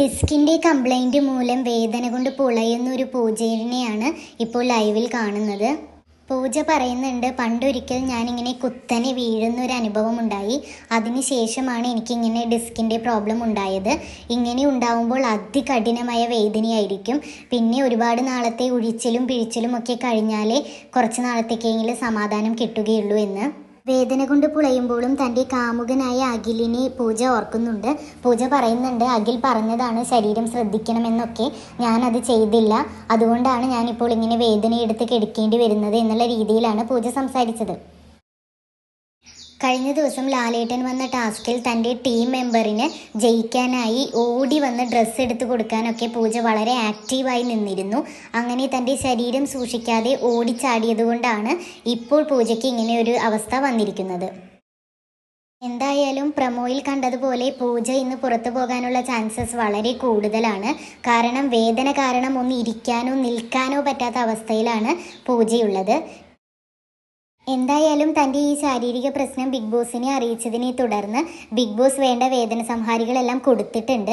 ഡിസ്കിന്റെ കംപ്ലൈന്റ് മൂലം വേദന കൊണ്ട് പുളയുന്ന ഒരു പൂജേനെയാണ് ഇപ്പോൾ ലൈവിൽ കാണുന്നത്. പൂജ പറയുന്നുണ്ട് പണ്ടൊരിക്കൽ ഞാനിങ്ങനെ കുത്തനെ വീഴുന്ന ഒരു അനുഭവം ഉണ്ടായി അതിനുശേഷമാണ് എനിക്കിങ്ങനെ ഡിസ്കിന്റെ പ്രോബ്ലം ഉണ്ടായത്. ഇങ്ങനെ ഉണ്ടാവുമ്പോൾ അതികഠിനമായ വേദനയായിരിക്കും. പിന്നെ ഒരുപാട് നാളത്തെ ഉഴിച്ചിലും പിഴിച്ചിലും ഒക്കെ കഴിഞ്ഞാലേ കുറച്ച് നാളത്തേക്കെങ്കിലും സമാധാനം കിട്ടുകയുള്ളൂ എന്ന്. വേദന കൊണ്ട് പുളയുമ്പോഴും തന്റെ കാമുകനായ അഖിലിനെ പൂജ ഓർക്കുന്നുണ്ട്. പൂജ പറയുന്നുണ്ട് അഖിൽ പറഞ്ഞതാണ് ശരീരം ശ്രദ്ധിക്കണമെന്നൊക്കെ. ഞാനത് ചെയ്തില്ല. അതുകൊണ്ടാണ് ഞാനിപ്പോൾ ഇങ്ങനെ വേദനയെടുത്ത് കിടക്കേണ്ടി വരുന്നത് എന്നുള്ള രീതിയിലാണ് പൂജ സംസാരിച്ചത്. കഴിഞ്ഞ ദിവസം ലാലേട്ടൻ വന്ന ടാസ്കിൽ തന്റെ ടീം മെമ്പറിന് ജയിക്കാനായി ഓടി വന്ന് ഡ്രസ്സ് എടുത്തു കൊടുക്കാനൊക്കെ പൂജ വളരെ ആക്റ്റീവായി നിന്നിരുന്നു. അങ്ങനെ തന്റെ ശരീരം സൂക്ഷിക്കാതെ ഓടിച്ചാടിയതുകൊണ്ടാണ് ഇപ്പോൾ പൂജയ്ക്ക് ഇങ്ങനെ ഒരു അവസ്ഥ വന്നിരിക്കുന്നത്. എന്തായാലും പ്രമോയിൽ കണ്ടതുപോലെ പൂജ ഇന്ന് പുറത്തു പോകാനുള്ള ചാൻസസ് വളരെ കൂടുതലാണ്. കാരണം വേദന കാരണം ഒന്ന് ഇരിക്കാനോ നിൽക്കാനോ പറ്റാത്ത അവസ്ഥയിലാണ് പൂജയുള്ളത്. എന്തായാലും തന്റെ ഈ ശാരീരിക പ്രശ്നം ബിഗ് ബോസിനെ അറിയിച്ചതിനെ തുടർന്ന് ബിഗ് ബോസ് വേണ്ട വേദന സംഹാരികളെല്ലാം കൊടുത്തിട്ടുണ്ട്.